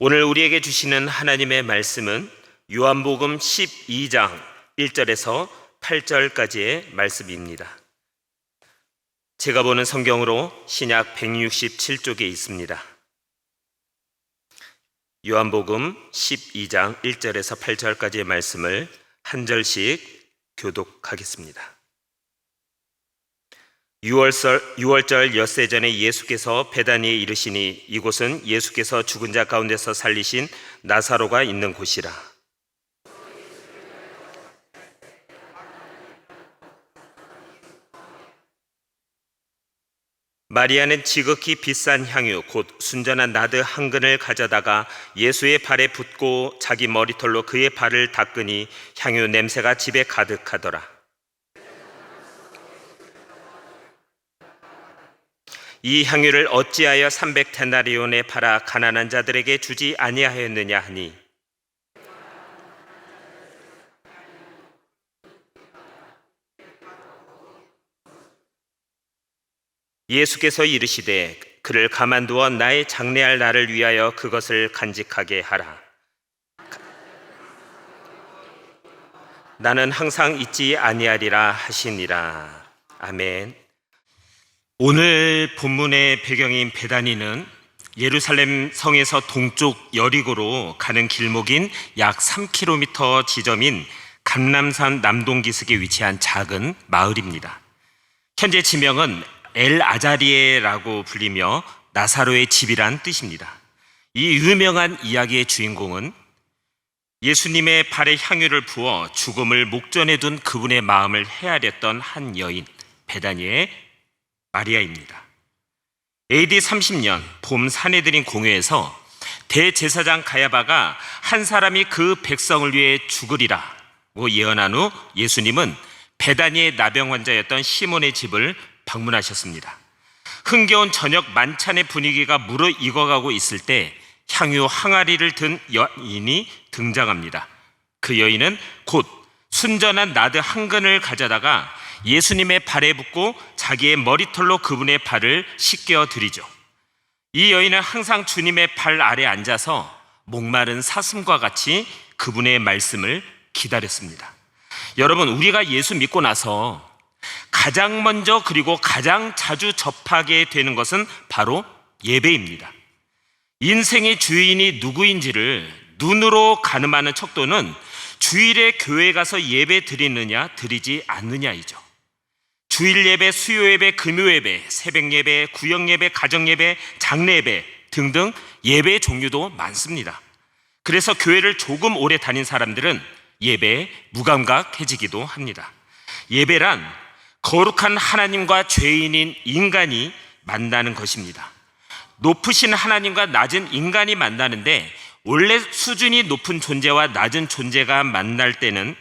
오늘 우리에게 주시는 하나님의 말씀은 요한복음 12장 1절에서 8절까지의 말씀입니다. 제가 보는 성경으로 신약 167쪽에 있습니다. 요한복음 12장 1절에서 8절까지의 말씀을 한 절씩 교독하겠습니다. 6월절, 6월절 엿새 전에 예수께서 베다니에 이르시니 이곳은 예수께서 죽은 자 가운데서 살리신 나사로가 있는 곳이라. 마리아는 지극히 비싼 향유 곧 순전한 나드 한 근을 가져다가 예수의 발에 붓고 자기 머리털로 그의 발을 닦으니 향유 냄새가 집에 가득하더라. 이 향유를 어찌하여 300 데나리온에 팔아 가난한 자들에게 주지 아니하였느냐 하니 예수께서 이르시되 그를 가만두어 나의 장래할 날을 위하여 그것을 간직하게 하라. 나는 항상 잊지 아니하리라 하시니라. 아멘. 오늘 본문의 배경인 베다니는 예루살렘 성에서 동쪽 여리고로 가는 길목인 약 3km 지점인 감람산 남동기슭에 위치한 작은 마을입니다. 현재 지명은 엘 아자리에라고 불리며 나사로의 집이란 뜻입니다. 이 유명한 이야기의 주인공은 예수님의 발에 향유를 부어 죽음을 목전에 둔 그분의 마음을 헤아렸던 한 여인 베다니의 마리아입니다. AD 30년 봄 사내들인 공회에서 대제사장 가야바가 한 사람이 그 백성을 위해 죽으리라고 예언한 후 예수님은 베다니의 나병 환자였던 시몬의 집을 방문하셨습니다. 흥겨운 저녁 만찬의 분위기가 무르익어가고 있을 때 향유 항아리를 든 여인이 등장합니다. 그 여인은 곧 순전한 나드 한 근을 가져다가 예수님의 발에 붓고 자기의 머리털로 그분의 발을 씻겨 드리죠. 이 여인은 항상 주님의 발 아래 앉아서 목마른 사슴과 같이 그분의 말씀을 기다렸습니다. 여러분, 우리가 예수 믿고 나서 가장 먼저 그리고 가장 자주 접하게 되는 것은 바로 예배입니다. 인생의 주인이 누구인지를 눈으로 가늠하는 척도는 주일에 교회 가서 예배 드리느냐 드리지 않느냐이죠. 주일 예배, 수요 예배, 금요 예배, 새벽 예배, 구역 예배, 가정 예배, 장례 예배 등등 예배 종류도 많습니다. 그래서 교회를 조금 오래 다닌 사람들은 예배에 무감각해지기도 합니다. 예배란 거룩한 하나님과 죄인인 인간이 만나는 것입니다. 높으신 하나님과 낮은 인간이 만나는데 원래 수준이 높은 존재와 낮은 존재가 만날 때는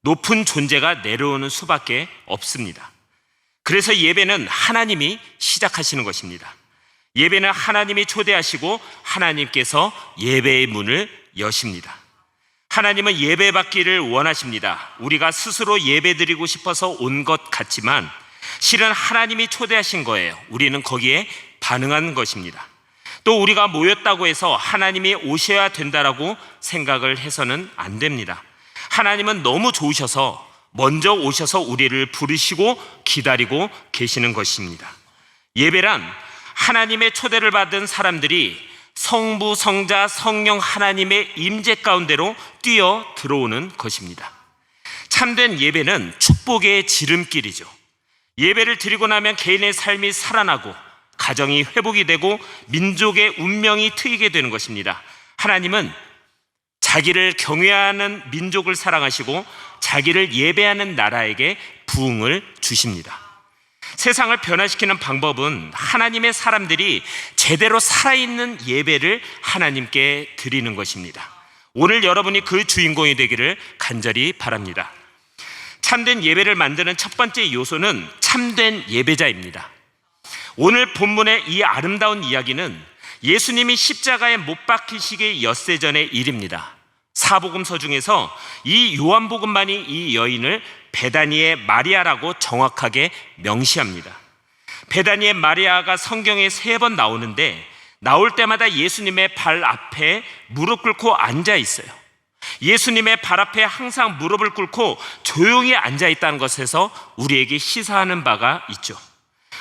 높은 존재가 내려오는 수밖에 없습니다. 그래서 예배는 하나님이 시작하시는 것입니다. 예배는 하나님이 초대하시고 하나님께서 예배의 문을 여십니다. 하나님은 예배 받기를 원하십니다. 우리가 스스로 예배 드리고 싶어서 온 것 같지만 실은 하나님이 초대하신 거예요. 우리는 거기에 반응한 것입니다. 또 우리가 모였다고 해서 하나님이 오셔야 된다라고 생각을 해서는 안 됩니다. 하나님은 너무 좋으셔서 먼저 오셔서 우리를 부르시고 기다리고 계시는 것입니다. 예배란 하나님의 초대를 받은 사람들이 성부, 성자, 성령 하나님의 임재 가운데로 뛰어 들어오는 것입니다. 참된 예배는 축복의 지름길이죠. 예배를 드리고 나면 개인의 삶이 살아나고 가정이 회복이 되고 민족의 운명이 트이게 되는 것입니다. 하나님은 자기를 경외하는 민족을 사랑하시고 자기를 예배하는 나라에게 부흥을 주십니다. 세상을 변화시키는 방법은 하나님의 사람들이 제대로 살아있는 예배를 하나님께 드리는 것입니다. 오늘 여러분이 그 주인공이 되기를 간절히 바랍니다. 참된 예배를 만드는 첫 번째 요소는 참된 예배자입니다. 오늘 본문의 이 아름다운 이야기는 예수님이 십자가에 못 박히시기 엿새 전의 일입니다. 사복음서 중에서 이 요한복음만이 이 여인을 베다니의 마리아라고 정확하게 명시합니다. 베다니의 마리아가 성경에 세 번 나오는데 나올 때마다 예수님의 발 앞에 무릎 꿇고 앉아 있어요. 예수님의 발 앞에 항상 무릎을 꿇고 조용히 앉아 있다는 것에서 우리에게 시사하는 바가 있죠.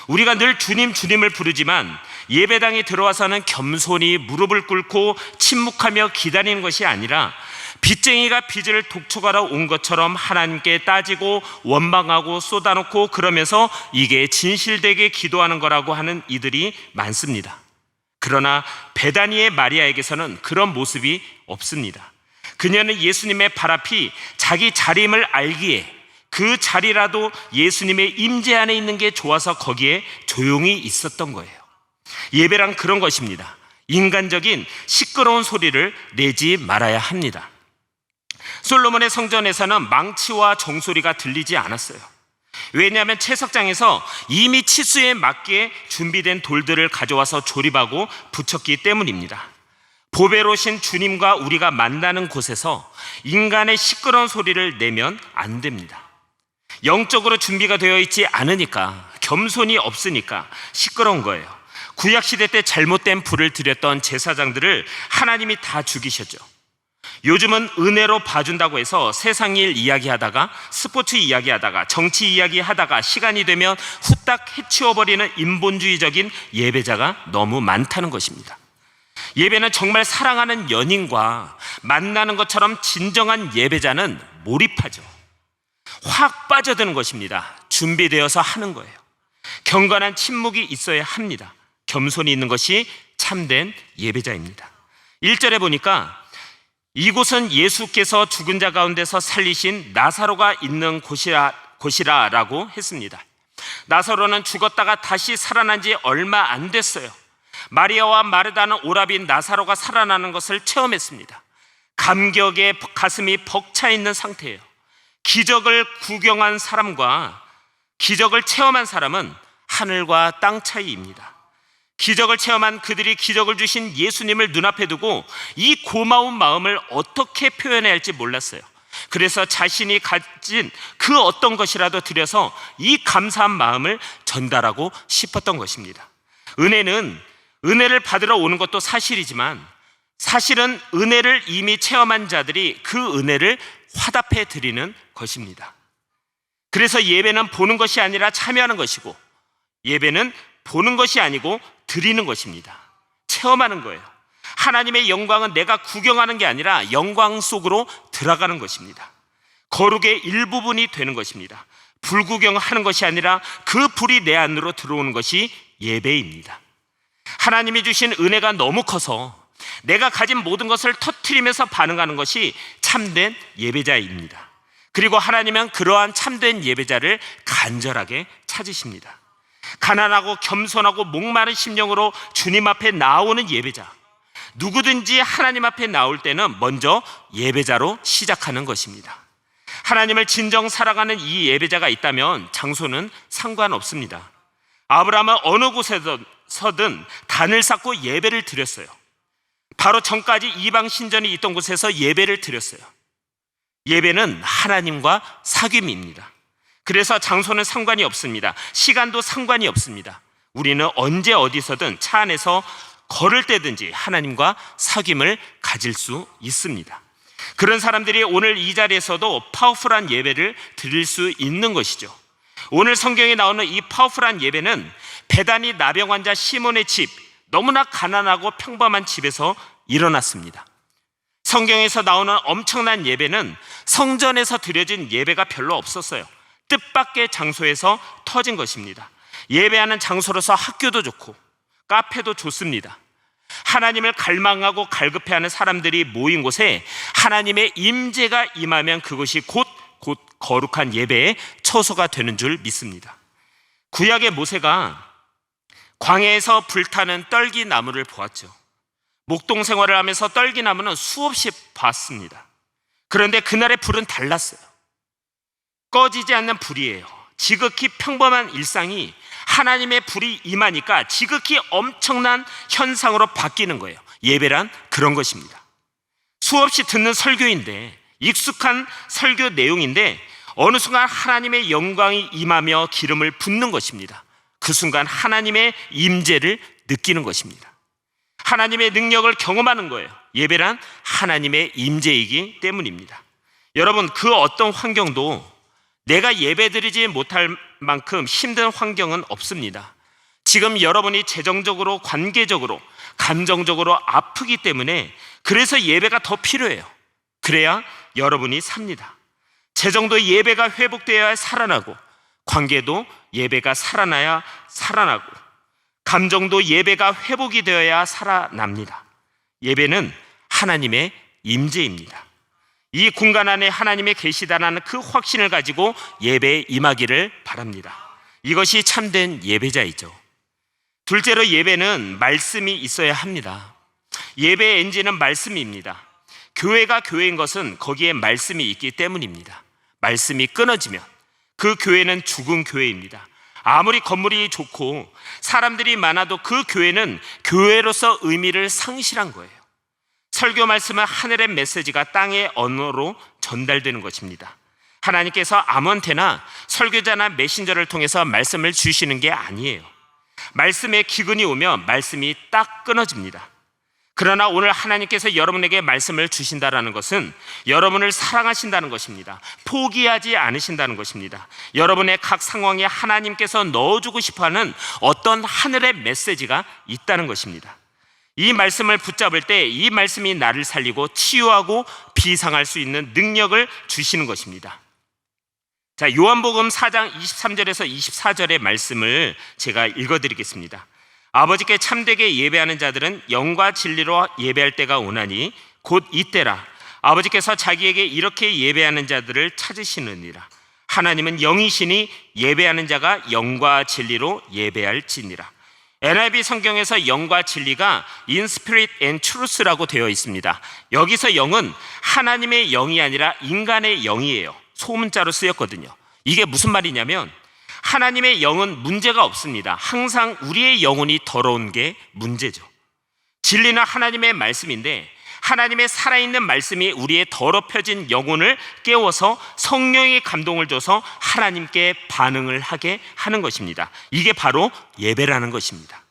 우리가 늘 주님 주님을 부르지만 예배당에 들어와서는 겸손히 무릎을 꿇고 침묵하며 기다리는 것이 아니라 빚쟁이가 빚을 독촉하러 온 것처럼 하나님께 따지고 원망하고 쏟아놓고 그러면서 이게 진실되게 기도하는 거라고 하는 이들이 많습니다. 그러나 베다니의 마리아에게서는 그런 모습이 없습니다. 그녀는 예수님의 발 앞이 자기 자림을 알기에 그 자리라도 예수님의 임재 안에 있는 게 좋아서 거기에 조용히 있었던 거예요. 예배란 그런 것입니다. 인간적인 시끄러운 소리를 내지 말아야 합니다. 솔로몬의 성전에서는 망치와 종소리가 들리지 않았어요. 왜냐하면 채석장에서 이미 치수에 맞게 준비된 돌들을 가져와서 조립하고 붙였기 때문입니다. 보배로신 주님과 우리가 만나는 곳에서 인간의 시끄러운 소리를 내면 안 됩니다. 영적으로 준비가 되어 있지 않으니까 겸손이 없으니까 시끄러운 거예요. 구약 시대 때 잘못된 불을 들였던 제사장들을 하나님이 다 죽이셨죠. 요즘은 은혜로 봐준다고 해서 세상 일 이야기하다가 스포츠 이야기하다가 정치 이야기하다가 시간이 되면 후딱 해치워버리는 인본주의적인 예배자가 너무 많다는 것입니다. 예배는 정말 사랑하는 연인과 만나는 것처럼 진정한 예배자는 몰입하죠. 확 빠져드는 것입니다. 준비되어서 하는 거예요. 경건한 침묵이 있어야 합니다. 겸손이 있는 것이 참된 예배자입니다. 1절에 보니까 이곳은 예수께서 죽은 자 가운데서 살리신 나사로가 있는 곳이라, 곳이라라고 했습니다. 나사로는 죽었다가 다시 살아난 지 얼마 안 됐어요. 마리아와 마르다는 오라빈 나사로가 살아나는 것을 체험했습니다. 감격에 가슴이 벅차 있는 상태예요. 기적을 구경한 사람과 기적을 체험한 사람은 하늘과 땅 차이입니다. 기적을 체험한 그들이 기적을 주신 예수님을 눈앞에 두고 이 고마운 마음을 어떻게 표현해야 할지 몰랐어요. 그래서 자신이 가진 그 어떤 것이라도 들여서 이 감사한 마음을 전달하고 싶었던 것입니다. 은혜는 은혜를 받으러 오는 것도 사실이지만 사실은 은혜를 이미 체험한 자들이 그 은혜를 화답해 드리는 것입니다. 그래서 예배는 보는 것이 아니라 참여하는 것이고 예배는 보는 것이 아니고 드리는 것입니다. 체험하는 거예요. 하나님의 영광은 내가 구경하는 게 아니라 영광 속으로 들어가는 것입니다. 거룩의 일부분이 되는 것입니다. 불구경하는 것이 아니라 그 불이 내 안으로 들어오는 것이 예배입니다. 하나님이 주신 은혜가 너무 커서 내가 가진 모든 것을 터트리면서 반응하는 것이 참된 예배자입니다. 그리고 하나님은 그러한 참된 예배자를 간절하게 찾으십니다. 가난하고 겸손하고 목마른 심령으로 주님 앞에 나오는 예배자. 누구든지 하나님 앞에 나올 때는 먼저 예배자로 시작하는 것입니다. 하나님을 진정 사랑하는 이 예배자가 있다면 장소는 상관없습니다. 아브라함은 어느 곳에서든 단을 쌓고 예배를 드렸어요. 바로 전까지 이방 신전이 있던 곳에서 예배를 드렸어요. 예배는 하나님과 사귐입니다. 그래서 장소는 상관이 없습니다. 시간도 상관이 없습니다. 우리는 언제 어디서든 차 안에서 걸을 때든지 하나님과 사귐을 가질 수 있습니다. 그런 사람들이 오늘 이 자리에서도 파워풀한 예배를 드릴 수 있는 것이죠. 오늘 성경에 나오는 이 파워풀한 예배는 배단이 나병 환자 시몬의 집, 너무나 가난하고 평범한 집에서 일어났습니다. 성경에서 나오는 엄청난 예배는 성전에서 드려진 예배가 별로 없었어요. 뜻밖의 장소에서 터진 것입니다. 예배하는 장소로서 학교도 좋고 카페도 좋습니다. 하나님을 갈망하고 갈급해하는 사람들이 모인 곳에 하나님의 임재가 임하면 그것이 곧, 곧 거룩한 예배의 처소가 되는 줄 믿습니다. 구약의 모세가 광야에서 불타는 떨기 나무를 보았죠. 목동 생활을 하면서 떨기 나무는 수없이 봤습니다. 그런데 그날의 불은 달랐어요. 꺼지지 않는 불이에요. 지극히 평범한 일상이 하나님의 불이 임하니까 지극히 엄청난 현상으로 바뀌는 거예요. 예배란 그런 것입니다. 수없이 듣는 설교인데 익숙한 설교 내용인데 어느 순간 하나님의 영광이 임하며 기름을 붓는 것입니다. 그 순간 하나님의 임재를 느끼는 것입니다. 하나님의 능력을 경험하는 거예요. 예배란 하나님의 임재이기 때문입니다. 여러분 그 어떤 환경도 내가 예배드리지 못할 만큼 힘든 환경은 없습니다. 지금 여러분이 재정적으로 관계적으로 감정적으로 아프기 때문에 그래서 예배가 더 필요해요. 그래야 여러분이 삽니다. 재정도 예배가 회복되어야 살아나고 관계도 예배가 살아나야 살아나고 감정도 예배가 회복이 되어야 살아납니다. 예배는 하나님의 임재입니다. 이 공간 안에 하나님의 계시다라는 그 확신을 가지고 예배에 임하기를 바랍니다. 이것이 참된 예배자이죠. 둘째로 예배는 말씀이 있어야 합니다. 예배의 엔진은 말씀입니다. 교회가 교회인 것은 거기에 말씀이 있기 때문입니다. 말씀이 끊어지면 그 교회는 죽은 교회입니다. 아무리 건물이 좋고 사람들이 많아도 그 교회는 교회로서 의미를 상실한 거예요. 설교 말씀은 하늘의 메시지가 땅의 언어로 전달되는 것입니다. 하나님께서 아무한테나 설교자나 메신저를 통해서 말씀을 주시는 게 아니에요. 말씀의 기근이 오면 말씀이 딱 끊어집니다. 그러나 오늘 하나님께서 여러분에게 말씀을 주신다라는 것은 여러분을 사랑하신다는 것입니다. 포기하지 않으신다는 것입니다. 여러분의 각 상황에 하나님께서 넣어주고 싶어 하는 어떤 하늘의 메시지가 있다는 것입니다. 이 말씀을 붙잡을 때 이 말씀이 나를 살리고 치유하고 비상할 수 있는 능력을 주시는 것입니다. 자, 요한복음 4장 23절에서 24절의 말씀을 제가 읽어 드리겠습니다. 아버지께 참되게 예배하는 자들은 영과 진리로 예배할 때가 오나니 곧 이때라 아버지께서 자기에게 이렇게 예배하는 자들을 찾으시느니라 하나님은 영이시니 예배하는 자가 영과 진리로 예배할지니라 NIV 성경에서 영과 진리가 in spirit and truth라고 되어 있습니다. 여기서 영은 하나님의 영이 아니라 인간의 영이에요. 소문자로 쓰였거든요. 이게 무슨 말이냐면 하나님의 영은 문제가 없습니다. 항상 우리의 영혼이 더러운 게 문제죠. 진리는 하나님의 말씀인데 하나님의 살아있는 말씀이 우리의 더럽혀진 영혼을 깨워서 성령의 감동을 줘서 하나님께 반응을 하게 하는 것입니다. 이게 바로 예배라는 것입니다.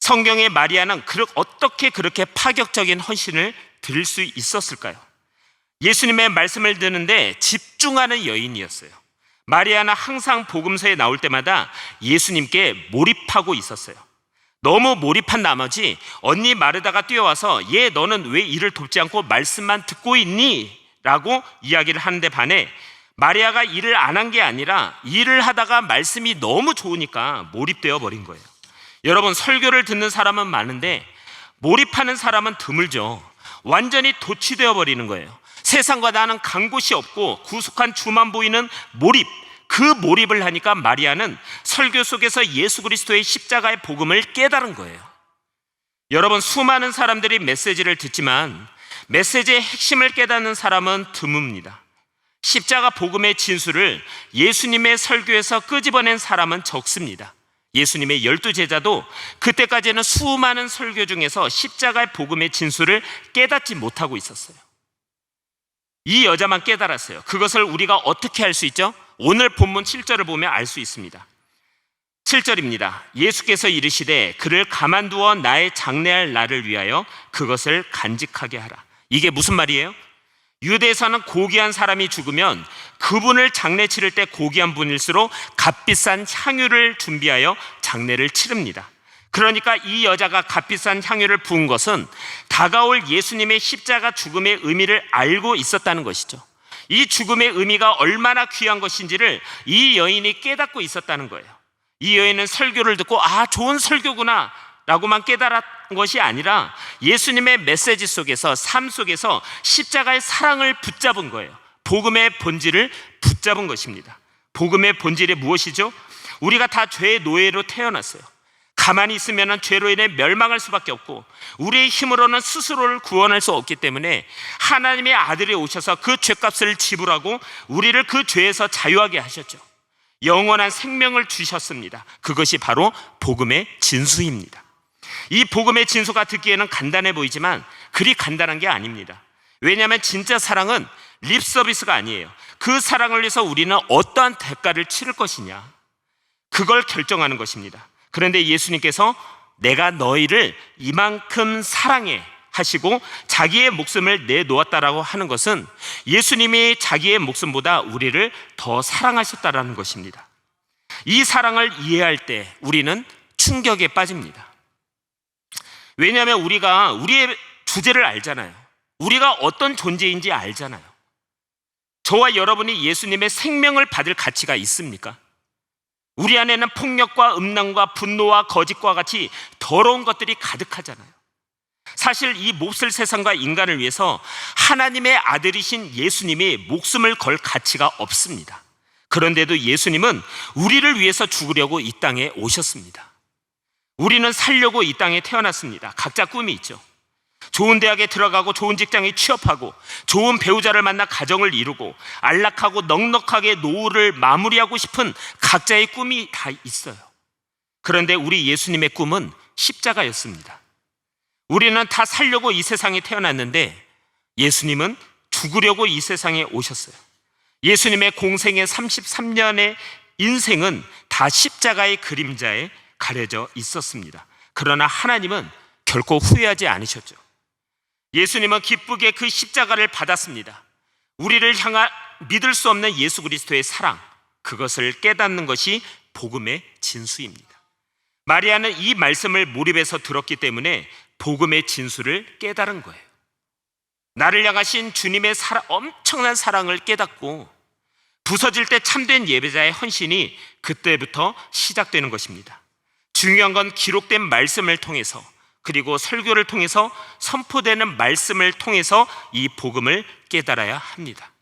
성경의 마리아는 어떻게 그렇게 파격적인 헌신을 드릴 수 있었을까요? 예수님의 말씀을 듣는데 집중하는 여인이었어요. 마리아는 항상 복음서에 나올 때마다 예수님께 몰입하고 있었어요. 너무 몰입한 나머지 언니 마르다가 뛰어와서 얘 너는 왜 일을 돕지 않고 말씀만 듣고 있니? 라고 이야기를 하는데 반해 마리아가 일을 안 한 게 아니라 일을 하다가 말씀이 너무 좋으니까 몰입되어 버린 거예요. 여러분 설교를 듣는 사람은 많은데 몰입하는 사람은 드물죠. 완전히 도취되어 버리는 거예요. 세상과 나는 간 곳이 없고 구속한 주만 보이는 몰입. 그 몰입을 하니까 마리아는 설교 속에서 예수 그리스도의 십자가의 복음을 깨달은 거예요. 여러분 수많은 사람들이 메시지를 듣지만 메시지의 핵심을 깨닫는 사람은 드뭅니다. 십자가 복음의 진수를 예수님의 설교에서 끄집어낸 사람은 적습니다. 예수님의 열두 제자도 그때까지는 수많은 설교 중에서 십자가의 복음의 진수를 깨닫지 못하고 있었어요. 이 여자만 깨달았어요. 그것을 우리가 어떻게 할 수 있죠? 오늘 본문 7절을 보면 알 수 있습니다. 7절입니다. 예수께서 이르시되 그를 가만두어 나의 장례할 날을 위하여 그것을 간직하게 하라. 이게 무슨 말이에요? 유대에서는 고귀한 사람이 죽으면 그분을 장례 치를 때 고귀한 분일수록 값비싼 향유를 준비하여 장례를 치릅니다. 그러니까 이 여자가 값비싼 향유를 부은 것은 다가올 예수님의 십자가 죽음의 의미를 알고 있었다는 것이죠. 이 죽음의 의미가 얼마나 귀한 것인지를 이 여인이 깨닫고 있었다는 거예요. 이 여인은 설교를 듣고 아, 좋은 설교구나 라고만 깨달은 것이 아니라 예수님의 메시지 속에서 삶 속에서 십자가의 사랑을 붙잡은 거예요. 복음의 본질을 붙잡은 것입니다. 복음의 본질이 무엇이죠? 우리가 다 죄의 노예로 태어났어요. 가만히 있으면 죄로 인해 멸망할 수밖에 없고 우리의 힘으로는 스스로를 구원할 수 없기 때문에 하나님의 아들이 오셔서 그 죄값을 지불하고 우리를 그 죄에서 자유하게 하셨죠. 영원한 생명을 주셨습니다. 그것이 바로 복음의 진수입니다. 이 복음의 진수가 듣기에는 간단해 보이지만 그리 간단한 게 아닙니다. 왜냐하면 진짜 사랑은 립 서비스가 아니에요. 그 사랑을 위해서 우리는 어떠한 대가를 치를 것이냐. 그걸 결정하는 것입니다. 그런데 예수님께서 내가 너희를 이만큼 사랑해 하시고 자기의 목숨을 내놓았다라고 하는 것은 예수님이 자기의 목숨보다 우리를 더 사랑하셨다라는 것입니다. 이 사랑을 이해할 때 우리는 충격에 빠집니다. 왜냐하면 우리가 우리의 주제를 알잖아요. 우리가 어떤 존재인지 알잖아요. 저와 여러분이 예수님의 생명을 받을 가치가 있습니까? 우리 안에는 폭력과 음란과 분노와 거짓과 같이 더러운 것들이 가득하잖아요. 사실 이 몹쓸 세상과 인간을 위해서 하나님의 아들이신 예수님이 목숨을 걸 가치가 없습니다. 그런데도 예수님은 우리를 위해서 죽으려고 이 땅에 오셨습니다. 우리는 살려고 이 땅에 태어났습니다. 각자 꿈이 있죠. 좋은 대학에 들어가고 좋은 직장에 취업하고 좋은 배우자를 만나 가정을 이루고 안락하고 넉넉하게 노후를 마무리하고 싶은 각자의 꿈이 다 있어요. 그런데 우리 예수님의 꿈은 십자가였습니다. 우리는 다 살려고 이 세상에 태어났는데 예수님은 죽으려고 이 세상에 오셨어요. 예수님의 공생의 33년의 인생은 다 십자가의 그림자에 가려져 있었습니다. 그러나 하나님은 결코 후회하지 않으셨죠. 예수님은 기쁘게 그 십자가를 받았습니다. 우리를 향한 믿을 수 없는 예수 그리스도의 사랑, 그것을 깨닫는 것이 복음의 진수입니다. 마리아는 이 말씀을 몰입해서 들었기 때문에 복음의 진수를 깨달은 거예요. 나를 향하신 주님의 사랑, 엄청난 사랑을 깨닫고 부서질 때 참된 예배자의 헌신이 그때부터 시작되는 것입니다. 중요한 건 기록된 말씀을 통해서 그리고 설교를 통해서 선포되는 말씀을 통해서 이 복음을 깨달아야 합니다.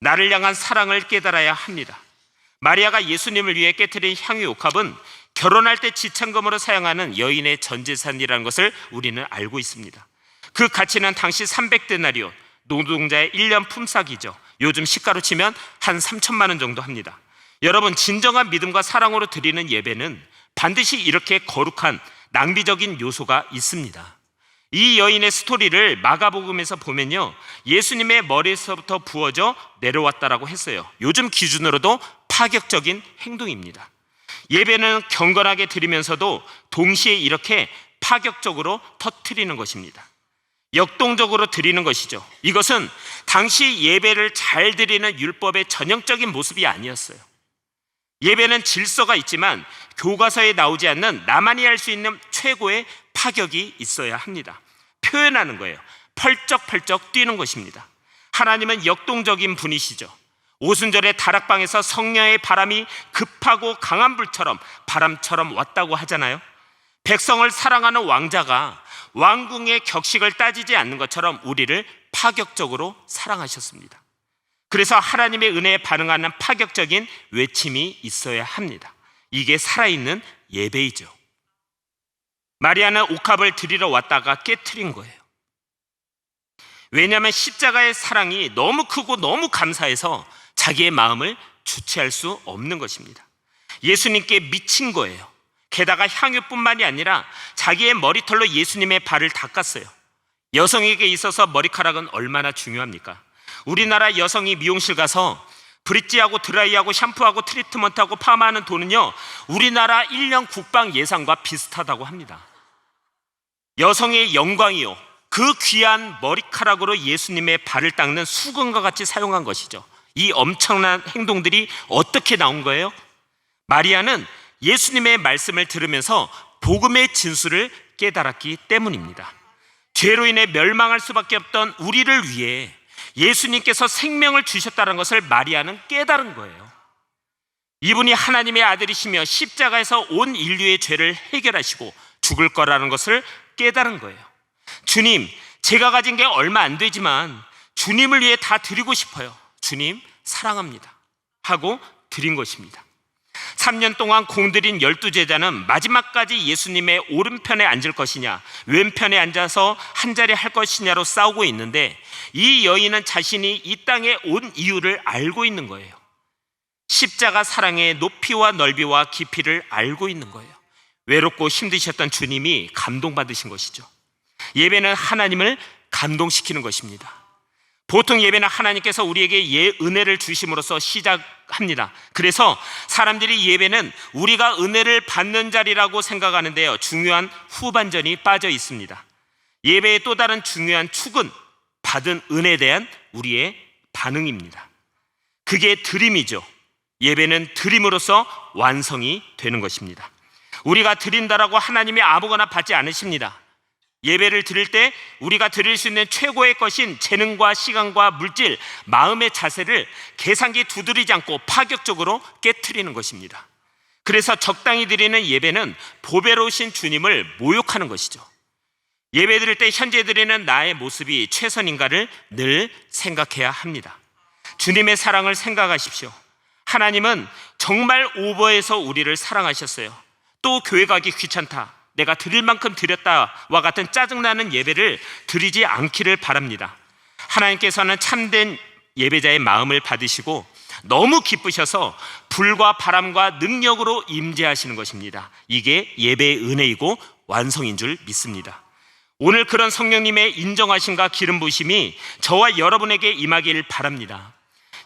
나를 향한 사랑을 깨달아야 합니다. 마리아가 예수님을 위해 깨뜨린 향유 옥합은 결혼할 때 지참금으로 사용하는 여인의 전 재산이라는 것을 우리는 알고 있습니다. 그 가치는 당시 300데나리온, 노동자의 1년 품삯이죠. 요즘 시가로 치면 한 3천만 원 정도 합니다. 여러분, 진정한 믿음과 사랑으로 드리는 예배는 반드시 이렇게 거룩한 낭비적인 요소가 있습니다. 이 여인의 스토리를 마가복음에서 보면요. 예수님의 머리에서부터 부어져 내려왔다라고 했어요. 요즘 기준으로도 파격적인 행동입니다. 예배는 경건하게 드리면서도 동시에 이렇게 파격적으로 터트리는 것입니다. 역동적으로 드리는 것이죠. 이것은 당시 예배를 잘 드리는 율법의 전형적인 모습이 아니었어요. 예배는 질서가 있지만 교과서에 나오지 않는 나만이 할 수 있는 최고의 파격이 있어야 합니다. 표현하는 거예요. 펄쩍펄쩍 뛰는 것입니다. 하나님은 역동적인 분이시죠. 오순절에 다락방에서 성녀의 바람이 급하고 강한 불처럼 바람처럼 왔다고 하잖아요. 백성을 사랑하는 왕자가 왕궁의 격식을 따지지 않는 것처럼 우리를 파격적으로 사랑하셨습니다. 그래서 하나님의 은혜에 반응하는 파격적인 외침이 있어야 합니다. 이게 살아있는 예배이죠. 마리아는 옥합을 드리러 왔다가 깨트린 거예요. 왜냐하면 십자가의 사랑이 너무 크고 너무 감사해서 자기의 마음을 주체할 수 없는 것입니다. 예수님께 미친 거예요. 게다가 향유뿐만이 아니라 자기의 머리털로 예수님의 발을 닦았어요. 여성에게 있어서 머리카락은 얼마나 중요합니까? 우리나라 여성이 미용실 가서 브릿지하고 드라이하고 샴푸하고 트리트먼트하고 파마하는 돈은요, 우리나라 1년 국방 예산과 비슷하다고 합니다. 여성의 영광이요. 그 귀한 머리카락으로 예수님의 발을 닦는 수건과 같이 사용한 것이죠. 이 엄청난 행동들이 어떻게 나온 거예요? 마리아는 예수님의 말씀을 들으면서 복음의 진수를 깨달았기 때문입니다. 죄로 인해 멸망할 수밖에 없던 우리를 위해 예수님께서 생명을 주셨다는 것을 마리아는 깨달은 거예요. 이분이 하나님의 아들이시며 십자가에서 온 인류의 죄를 해결하시고 죽을 거라는 것을 깨달은 거예요. 주님, 제가 가진 게 얼마 안 되지만 주님을 위해 다 드리고 싶어요. 주님, 사랑합니다. 하고 드린 것입니다. 3년 동안 공들인 열두 제자는 마지막까지 예수님의 오른편에 앉을 것이냐, 왼편에 앉아서 한 자리 할 것이냐로 싸우고 있는데 이 여인은 자신이 이 땅에 온 이유를 알고 있는 거예요. 십자가 사랑의 높이와 넓이와 깊이를 알고 있는 거예요. 외롭고 힘드셨던 주님이 감동받으신 것이죠. 예배는 하나님을 감동시키는 것입니다. 보통 예배는 하나님께서 우리에게 예 은혜를 주심으로써 시작합니다. 그래서 사람들이 예배는 우리가 은혜를 받는 자리라고 생각하는데요. 중요한 후반전이 빠져 있습니다. 예배의 또 다른 중요한 축은 받은 은혜에 대한 우리의 반응입니다. 그게 드림이죠. 예배는 드림으로써 완성이 되는 것입니다. 우리가 드린다라고 하나님이 아무거나 받지 않으십니다. 예배를 드릴 때 우리가 드릴 수 있는 최고의 것인 재능과 시간과 물질, 마음의 자세를 계산기 두드리지 않고 파격적으로 깨뜨리는 것입니다. 그래서 적당히 드리는 예배는 보배로우신 주님을 모욕하는 것이죠. 예배 드릴 때 현재 드리는 나의 모습이 최선인가를 늘 생각해야 합니다. 주님의 사랑을 생각하십시오. 하나님은 정말 오버해서 우리를 사랑하셨어요. 또 교회 가기 귀찮다. 내가 드릴 만큼 드렸다와 같은 짜증나는 예배를 드리지 않기를 바랍니다. 하나님께서는 참된 예배자의 마음을 받으시고 너무 기쁘셔서 불과 바람과 능력으로 임재하시는 것입니다. 이게 예배의 은혜이고 완성인 줄 믿습니다. 오늘 그런 성령님의 인정하심과 기름 부심이 저와 여러분에게 임하길 바랍니다.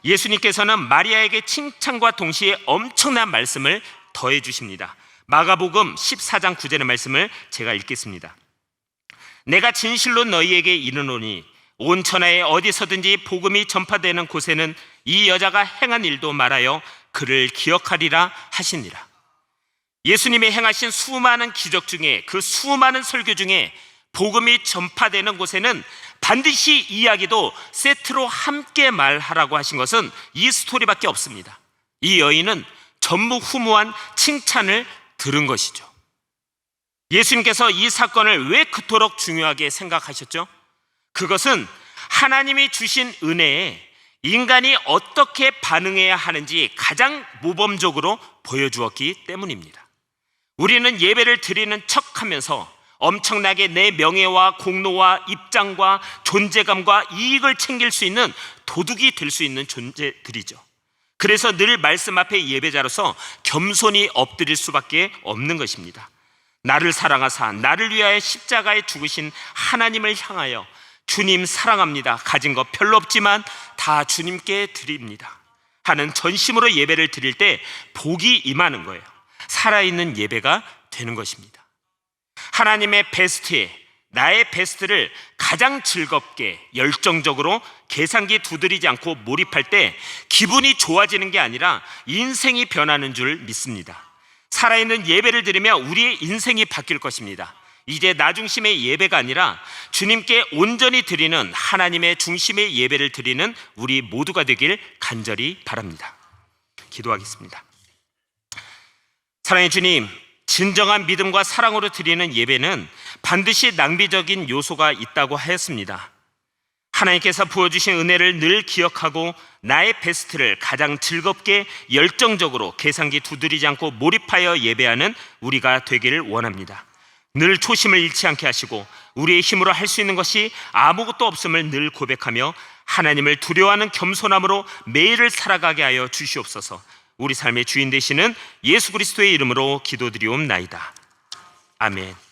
예수님께서는 마리아에게 칭찬과 동시에 엄청난 말씀을 더해 주십니다. 마가복음 14장 9절의 말씀을 제가 읽겠습니다. 내가 진실로 너희에게 이르노니 온 천하에 어디서든지 복음이 전파되는 곳에는 이 여자가 행한 일도 말하여 그를 기억하리라 하시니라. 예수님이 행하신 수많은 기적 중에 그 수많은 설교 중에 복음이 전파되는 곳에는 반드시 이야기도 세트로 함께 말하라고 하신 것은 이 스토리밖에 없습니다. 이 여인은 전무후무한 칭찬을 들은 것이죠. 예수님께서 이 사건을 왜 그토록 중요하게 생각하셨죠? 그것은 하나님이 주신 은혜에 인간이 어떻게 반응해야 하는지 가장 모범적으로 보여주었기 때문입니다. 우리는 예배를 드리는 척 하면서 엄청나게 내 명예와 공로와 입장과 존재감과 이익을 챙길 수 있는 도둑이 될 수 있는 존재들이죠. 그래서 늘 말씀 앞에 예배자로서 겸손히 엎드릴 수밖에 없는 것입니다. 나를 사랑하사 나를 위하여 십자가에 죽으신 하나님을 향하여 주님 사랑합니다. 가진 것 별로 없지만 다 주님께 드립니다. 하는 전심으로 예배를 드릴 때 복이 임하는 거예요. 살아있는 예배가 되는 것입니다. 하나님의 베스트에 나의 베스트를 가장 즐겁게 열정적으로 계산기 두드리지 않고 몰입할 때 기분이 좋아지는 게 아니라 인생이 변하는 줄 믿습니다. 살아있는 예배를 드리며 우리의 인생이 바뀔 것입니다. 이제 나 중심의 예배가 아니라 주님께 온전히 드리는 하나님의 중심의 예배를 드리는 우리 모두가 되길 간절히 바랍니다. 기도하겠습니다. 사랑의 주님, 진정한 믿음과 사랑으로 드리는 예배는 반드시 낭비적인 요소가 있다고 하였습니다. 하나님께서 부어주신 은혜를 늘 기억하고 나의 베스트를 가장 즐겁게 열정적으로 계산기 두드리지 않고 몰입하여 예배하는 우리가 되기를 원합니다. 늘 초심을 잃지 않게 하시고 우리의 힘으로 할 수 있는 것이 아무것도 없음을 늘 고백하며 하나님을 두려워하는 겸손함으로 매일을 살아가게 하여 주시옵소서. 우리 삶의 주인 되시는 예수 그리스도의 이름으로 기도드리옵나이다. 아멘.